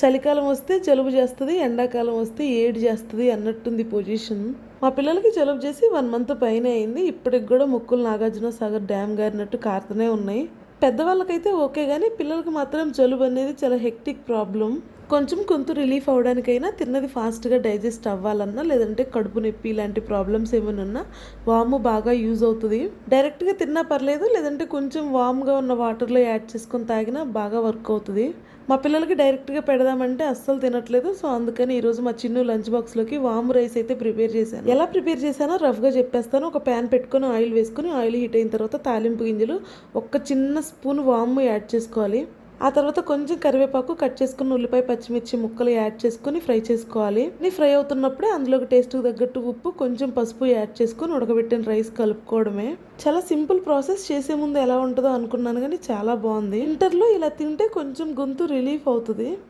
చలికాలం వస్తే జలుబు చేస్తుంది ఎండాకాలం వస్తే ఏడు చేస్తుంది అన్నట్టుంది పొజిషన్. మా పిల్లలకి జలుబు చేసి వన్ మంత్ పైన అయింది. ఇప్పటికి కూడా ముక్కులు నాగార్జున సాగర్ డ్యామ్ గారినట్టు కారుతూనే ఉన్నాయి. పెద్దవాళ్ళకైతే ఓకే కానీ పిల్లలకి మాత్రం జలుబు అనేది చాలా హెక్టిక్ ప్రాబ్లం. కొంచెం కొంత రిలీఫ్ అవడానికైనా తిన్నది ఫాస్ట్గా డైజెస్ట్ అవ్వాలన్నా లేదంటే కడుపు నొప్పి ఇలాంటి ప్రాబ్లమ్స్ ఏమైనా ఉన్నా వాము బాగా యూజ్ అవుతుంది. డైరెక్ట్గా తిన్నా పర్లేదు లేదంటే కొంచెం వామ్గా ఉన్న వాటర్లో యాడ్ చేసుకొని తాగినా బాగా వర్క్ అవుతుంది. మా పిల్లలకి డైరెక్ట్గా పెడదామంటే అస్సలు తినట్లేదు సో అందుకని ఈరోజు మా చిన్న లంచ్ బాక్స్లోకి వాము రైస్ అయితే ప్రిపేర్ చేశాను. ఎలా ప్రిపేర్ చేశానో రఫ్గా చెప్పేస్తాను. ఒక ప్యాన్ పెట్టుకొని ఆయిల్ వేసుకొని ఆయిల్ హీట్ అయిన తర్వాత తాలింపు గింజలు ఒక చిన్న స్పూన్ వాము యాడ్ చేసుకోవాలి. ఆ తర్వాత కొంచెం కరివేపాకు కట్ చేసుకుని ఉల్లిపాయ పచ్చిమిర్చి ముక్కలు యాడ్ చేసుకుని ఫ్రై చేసుకోవాలి. ఫ్రై అవుతున్నప్పుడే అందులోకి టేస్ట్కి తగ్గట్టు ఉప్పు కొంచెం పసుపు యాడ్ చేసుకొని ఉడకబెట్టిన రైస్ కలుపుకోవడమే. చాలా సింపుల్ ప్రాసెస్. చేసే ముందు ఎలా ఉంటుందో అనుకున్నాను కానీ చాలా బాగుంది. ఇంటర్లో ఇలా తింటే కొంచెం గొంతు రిలీఫ్ అవుతుంది.